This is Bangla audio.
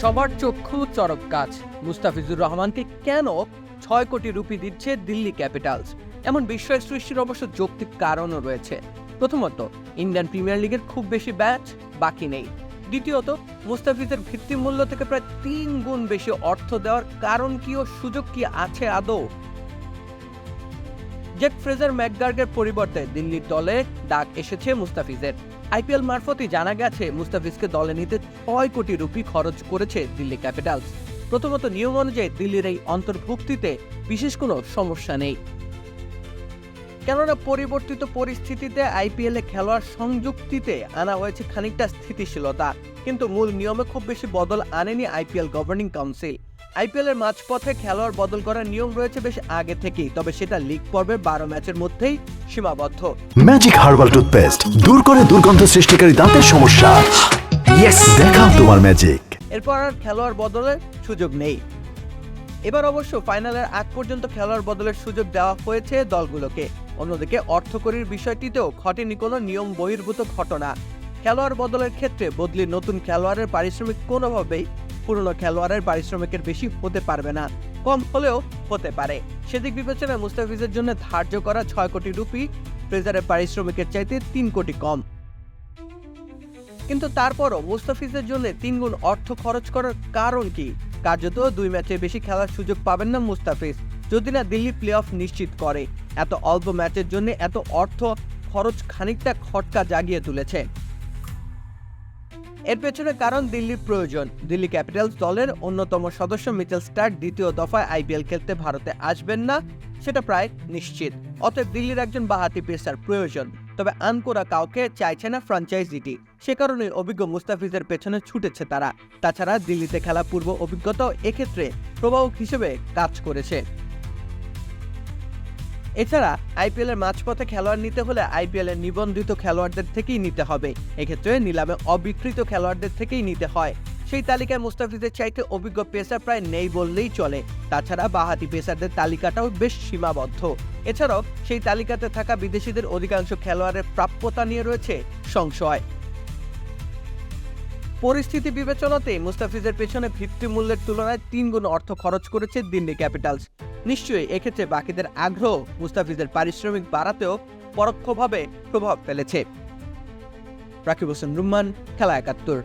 সবার চক্ষু চরক কাজ মুস্তাফিজুর রহমানকে কেন ছয় কোটি রুপি দিচ্ছে দিল্লি ক্যাপিটালস? এমন বিস্ময় সৃষ্টির অবশ্য যৌক্তিক কারণও রয়েছে। প্রথমত, ইন্ডিয়ান প্রিমিয়ার লিগের খুব বেশি ব্যাচ বাকি নেই। দ্বিতীয়ত, মুস্তাফিজের ভিত্তিমূল্য থেকে প্রায় তিন গুণ বেশি অর্থ দেওয়ার কারণ কি ও সুযোগ কি আছে আদৌ? জেক ফ্রেজার ম্যাকগার্গের পরিবর্তে দিল্লির দলে ডাক এসেছে মুস্তাফিজের। আইপিএল মারফতই জানা গেছে, মুস্তাফিজকে দলে নিতে ছয় কোটি রুপি খরচ করেছে দিল্লি ক্যাপিটালস। প্রথমত নিয়ম অনুযায়ী দিল্লির এই অন্তর্ভুক্তিতে বিশেষ কোনো সমস্যা নেই। কেননা পরিবর্তিত পরিস্থিতিতে আইপিএল খেলোয়াড় সংযুক্তিতে আনা হয়েছে খানিকটা স্থিতিশীলতা, কিন্তু মূল নিয়মে খুব বেশি বদল আনেনি আইপিএল গভর্নিং কাউন্সিল। আইপিএল এর মাঝপথে খেলোয়াড় বদল করার নিয়ম রয়েছে বেশ আগে থেকেই তবে সেটা লিগ পর্বের বারো ম্যাচের মধ্যেই সীমাবদ্ধ। ম্যাজিক হার্বাল টুথপেস্ট দূর করে দুর্গন্ধ সৃষ্টিকারী দাঁতের সমস্যা। ইয়েস দেখাও তোমার ম্যাজিক এরপর আর খেলোয়াড় বদলের সুযোগ নেই। এবার অবশ্য ফাইনালের আগ পর্যন্ত খেলোয়াড় বদলের সুযোগ দেওয়া হয়েছে দলগুলোকে। অন্যদিকে অর্থকরীর বিষয়টিতেও ঘটেনি কোনো নিয়ম বহির্ভূত ঘটনা। খেলোয়াড় বদলের ক্ষেত্রে বদলির নতুন খেলোয়াড়ের পারিশ্রমিক কোনোভাবেই পুরনো খেলোয়াড়ের পারিশ্রমিকের বেশি হতে পারবে না, কম হলেও হতে পারে। সেদিক বিবেচনায় মুস্তাফিজের জন্য ধার্য করা ছয় কোটি রুপি, ফ্রেজারের পারিশ্রমিকের চাইতে তিন কোটি কম। কিন্তু তারপরও মুস্তাফিজের জন্য তিনগুণ অর্থ খরচ করার কারণ কি? কার্যত দুই ম্যাচে বেশি খেলার সুযোগ পাবেন না মুস্তাফিজ, যদি না দিল্লি প্লে অফ নিশ্চিত করে। এত অল্প ম্যাচের জন্য এত অর্থ খরচ খানিকটা খটকা জাগিয়ে তুলেছে। এর পেছনে কারণ দিল্লির প্রয়োজন। দিল্লি ক্যাপিটালস দলের অন্যতম সদস্য মিচেল স্টার দ্বিতীয় দফায় আইপিএল খেলতে ভারতে আসবেন না, সেটা প্রায় নিশ্চিত। অতএব দিল্লির একজন বাহাতি পেসার প্রয়োজন। তবে আনকোরা কাউকে চাইছে না ফ্রাঞ্চাইজিটি। সে কারণে অভিজ্ঞ মুস্তাফিজের পেছনে ছুটেছে তারা। তাছাড়া দিল্লিতে খেলা পূর্ব অভিজ্ঞতাও এক্ষেত্রে প্রভাবক হিসেবে কাজ করেছে। এছাড়া আইপিএল এর মাঝপথে খেলোয়াড় নিতে হলে আইপিএল এর নিবন্ধিত খেলোয়াড়দের থেকেই নিতে হবে। এক্ষেত্রে নিলামে অবিকৃত খেলোয়াড়দের থেকেই নিতে হয়। সেই তালিকায় মুস্তাফিজের চাইতে অভিজ্ঞ পেসার প্রায় নেই বললেই চলে। তাছাড়া বাহাতি পেসারদের তালিকাটাও বেশ সীমাবদ্ধ। এছাড়াও সেই তালিকাতে থাকা বিদেশিদের অধিকাংশ খেলোয়াড়ের প্রাপ্যতা নিয়ে রয়েছে সংশয়। পরিস্থিতি বিবেচনাতে মুস্তাফিজের পেছনে ভিত্তিমূল্যের তুলনায় তিন গুণ অর্থ খরচ করেছে দিল্লি ক্যাপিটালস। নিশ্চয়ই এক্ষেত্রে বাকিদের আগ্রহ মুস্তাফিজের পারিশ্রমিক বাড়াতেও পরোক্ষভাবে প্রভাব ফেলেছে। রাকিব হোসেন রুম্মান, খেলা একাত্তর।